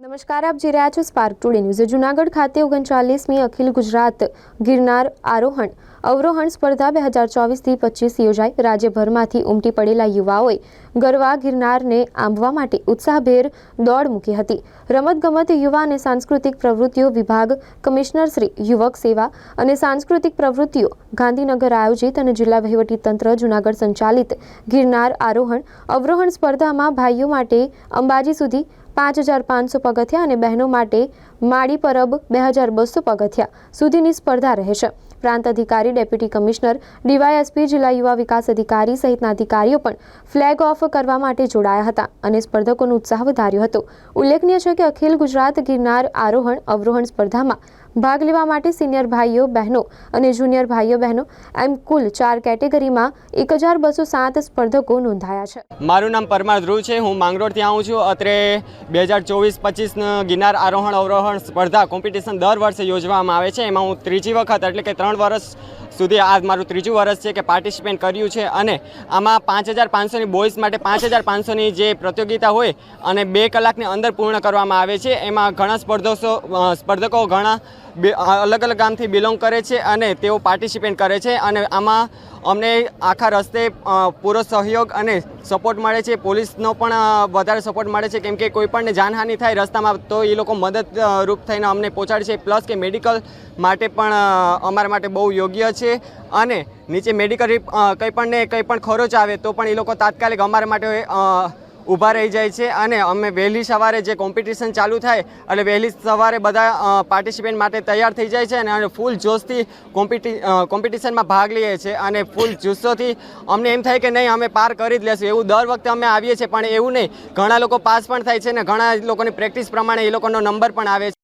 નમસ્કાર, આપ જોઈ રહ્યા છો સ્પાર્ક ટુડે ન્યૂઝ જુનાગઢ ખાતે ઓગણચાલીસમી અખિલ ગુજરાત ગિરનાર આરોહણ અવરોહણ સ્પર્ધા બે હજાર ચોવીસથી પચીસ યોજાઈ. રાજ્યભરમાંથી ઉમટી પડેલા યુવાઓએ ગરવા ગિરનારને આંબવા માટે ઉત્સાહભેર દોડ મૂકી હતી. રમતગમત યુવા અને સાંસ્કૃતિક પ્રવૃત્તિઓ વિભાગ કમિશનર શ્રી યુવક સેવા અને સાંસ્કૃતિક પ્રવૃત્તિઓ ગાંધીનગર આયોજિત અને જિલ્લા વહીવટીતંત્ર જુનાગઢ સંચાલિત ગિરનાર આરોહણ અવરોહણ સ્પર્ધામાં ભાઈઓ માટે અંબાજી સુધી પાંચ હજાર પાંચસો પગથિયા અને બહેનો માટે માળી પરબ બે હજાર બસો પગથિયા સુધીની સ્પર્ધા રહેશે. પ્રાંત અધિકારી, ડેપ્યુટી કમિશનર, ડીવાયએસપી, જિલ્લા યુવા વિકાસ અધિકારી સહિતના અધિકારીઓ પણ ફ્લેગ ઓફ કરવા માટે જોડાયા હતા અને સ્પર્ધકોનો ઉત્સાહ વધાર્યો હતો. ઉલ્લેખનીય છે કે અખિલ ગુજરાત ગિરનાર આરોહણ અવરોહણ સ્પર્ધામાં ભાગ લેવા માટે સિનિયર ભાઈઓ, બહેનો અને જુનિયર ભાઈઓ, બહેનો એમ કુલ ચાર કેટેગરીમાં એક હજાર બસો સાત સ્પર્ધકો નોંધાયા છે. મારું નામ પરમાર ધ્રુવ છે. હું માંગરોળથી આવું છું. અત્રે બે હજાર ચોવીસ પચીસ ગિરનાર આરોહણ અવરોહણ સ્પર્ધા કોમ્પિટિશન દર વર્ષે યોજવામાં આવે છે. એમાં હું ત્રીજી વખત, એટલે કે ત્રણ વર્ષ સુધી આ મારું ત્રીજું વર્ષ છે કે પાર્ટિસિપેટ કર્યું છે અને આમાં પાંચ હજાર પાંચસોની બોયઝ માટે પાંચ હજાર પાંચસોની જે પ્રતિયોગિતા હોય અને બે કલાકની અંદર પૂર્ણ કરવામાં આવે છે. એમાં ઘણા સ્પર્ધકો સ્પર્ધકો ઘણા અલગ અલગ ગામથી બિલોંગ કરે છે અને તેઓ પાર્ટિસિપેટ કરે છે અને આમાં અમને આખા રસ્તે પૂરો સહયોગ અને સપોર્ટ મળે છે. પોલીસનો પણ વધારે સપોર્ટ મળે છે. કેમ કે કોઈ પણને જાનહાનિ થાય રસ્તામાં તો એ લોકો મદદરૂપ થઈને અમને પહોંચાડે છે. પ્લસ કે મેડિકલ માટે પણ અમારા બહુ યોગ્ય છે. અને નીચે મેડિકલ કંઈ પણ ને કંઈ પણ ખરોચ આવે તો પણ એ લોકો તાત્કાલિક અમારા માટે ઊભા રહી જાય છે. અને અમે વહેલી સવારે જે કોમ્પિટિશન ચાલુ થાય, એટલે વહેલી સવારે બધા પાર્ટિસિપેન્ટ માટે તૈયાર થઈ જાય છે અને ફૂલ જોશથી કોમ્પિટિ કોમ્પિટિશનમાં ભાગ લઈએ છીએ. અને ફૂલ જુસ્સોથી અમને એમ થાય કે નહીં, અમે પાર કરી જ લેશું. એવું દર વખતે અમે આવીએ છીએ, પણ એવું નહીં. ઘણા લોકો પાસ પણ થાય છે અને ઘણા લોકોની પ્રેક્ટિસ પ્રમાણે એ લોકોનો નંબર પણ આવે